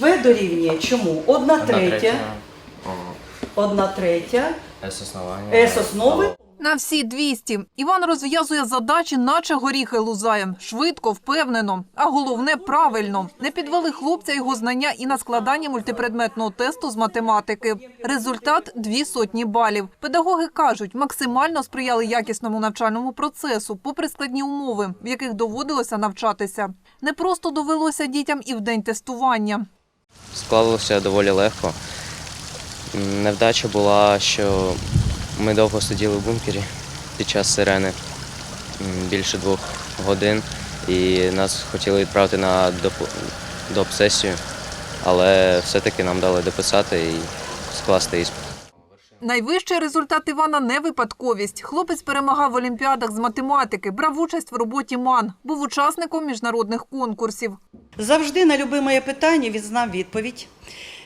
В дорівнює чому? Одна третя, одна третя, С основання. С основи, На всі 200. Іван розв'язує задачі, наче горіхи лузає. Швидко, впевнено. А головне правильно. Не підвели хлопця його знання і на складанні мультипредметного тесту з математики. Результат дві сотні балів. Педагоги кажуть, максимально сприяли якісному навчальному процесу, попри складні умови, в яких доводилося навчатися. Не просто довелося дітям і в день тестування. Склалося доволі легко. Невдача була, що ми довго сиділи в бункері під час сирени більше двох годин, і нас хотіли відправити на доп... доп-сесію, але все-таки нам дали дописати і скласти іспит. Найвищий результат Івана не випадковість. Хлопець перемагав в олімпіадах з математики, брав участь в роботі МАН, був учасником міжнародних конкурсів. Завжди на любе моє питання він знав відповідь.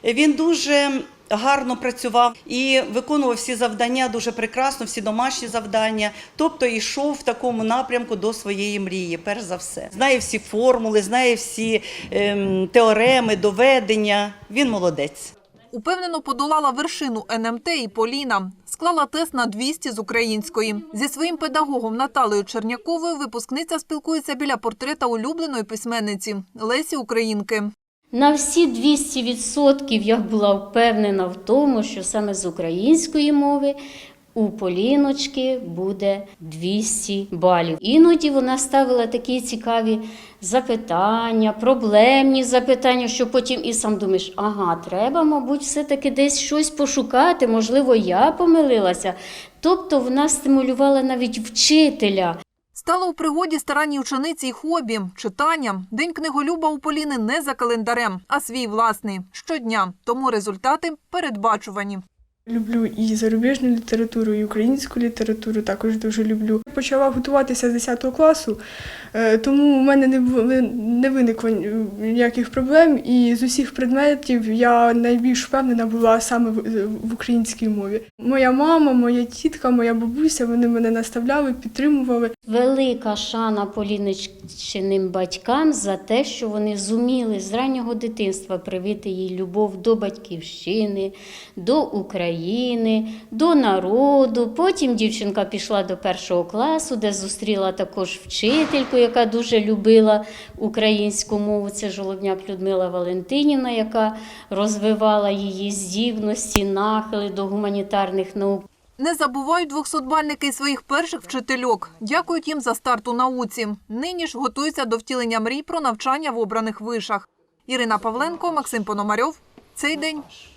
Він дуже гарно працював і виконував всі завдання дуже прекрасно, всі домашні завдання. Тобто йшов в такому напрямку до своєї мрії, перш за все. Знає всі формули, знає всі ем, теореми, доведення. Він молодець. Упевнено подолала вершину НМТ і Поліна. Склала тест на 200 з української. Зі своїм педагогом Наталею Черняковою випускниця спілкується біля портрета улюбленої письменниці Лесі Українки. На всі 200% я була впевнена в тому, що саме з української мови у Поліночки буде 200 балів. Іноді вона ставила такі цікаві запитання, проблемні запитання, що потім і сам думаєш, ага, треба, мабуть, все-таки десь щось пошукати, можливо, я помилилася. Тобто вона стимулювала навіть вчителя. Стало у пригоді старанній учениці й хобі – читання. День книголюба у Поліни не за календарем, а свій власний – щодня. Тому результати передбачувані. Люблю і зарубіжну літературу, і українську літературу також дуже люблю. Почала готуватися з 10 класу, е, тому у мене не виникло ніяких проблем. І з усіх предметів я найбільш впевнена була саме в, в українській мові. Моя мама, моя тітка, моя бабуся вони мене наставляли, підтримували. Велика шана Поліничиним батькам за те, що вони зуміли з раннього дитинства привити їй любов до батьківщини, до України, до народу. Потім дівчинка пішла до першого класу, де зустріла також вчительку, яка дуже любила українську мову. Це Жолобняк Людмила Валентинівна, яка розвивала її здібності, нахили до гуманітарних наук. Не забувають 200-бальники й своїх перших вчительок. Дякують їм за старт у науці. Нині ж готуються до втілення мрій про навчання в обраних вишах. Ірина Павленко, Максим Пономарьов. Цей день